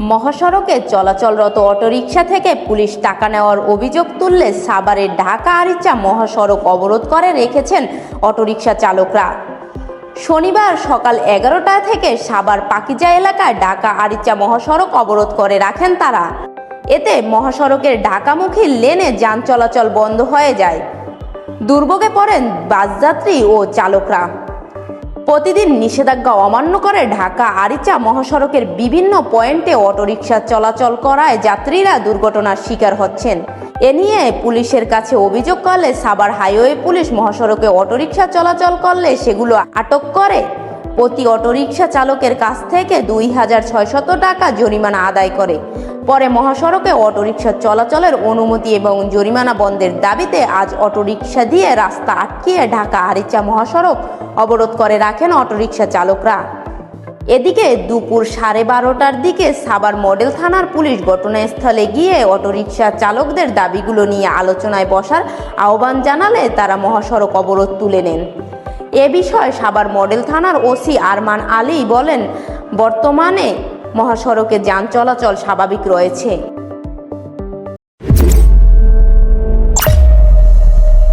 মহাসড়কে চলাচলরত অটোরিকশা থেকে পুলিশ টাকা নেওয়ার অভিযোগ তুললে সাভারের ঢাকা আরিচা মহাসড়ক অবরোধ করে রেখেছেন অটোরিকশা চালকরা। শনিবার সকাল এগারোটা থেকে সাভার পাকিজা এলাকায় ঢাকা আরিচা মহাসড়ক অবরোধ করে রাখেন তারা। এতে মহাসড়কের ঢাকামুখী লেনে যান চলাচল বন্ধ হয়ে যায়। দুর্ভোগে পড়েন বাসযাত্রী ও চালকরা। প্রতিদিন নিষেধাজ্ঞা অমান্য করে ঢাকা আরিচা মহাসড়কের বিভিন্ন পয়েন্টে অটোরিকশা চলাচল করায় যাত্রীরা দুর্ঘটনার শিকার হচ্ছেন। এ নিয়ে পুলিশের কাছে অভিযোগ করলে সাবার হাইওয়ে পুলিশ মহাসড়কে অটোরিকশা চলাচল করলে সেগুলো আটক করে। প্রতি অটোরিকশা চালকের কাছ থেকে দুই হাজার ছয়শত টাকা জরিমানা আদায় করে। পরে মহাসড়কে অটোরিকশা চলাচলের অনুমতি এবং জরিমানা বন্ধের দাবিতে আজ অটোরিকশা দিয়ে রাস্তা আটকিয়ে ঢাকা আরিচা মহাসড়ক অবরোধ করে রাখেন অটোরিকশা চালকরা। এদিকে দুপুর সাড়ে বারোটার দিকে সাবার মডেল থানার পুলিশ ঘটনাস্থলে গিয়ে অটোরিকশা চালকদের দাবিগুলো নিয়ে আলোচনায় বসার আহ্বান জানালে তারা মহাসড়ক অবরোধ তুলে নেন। এ বিষয়ে সাবার মডেল থানার ওসি আরমান আলী বলেন, বর্তমানে মহাসড়কে যান চলাচল স্বাভাবিক রয়েছে।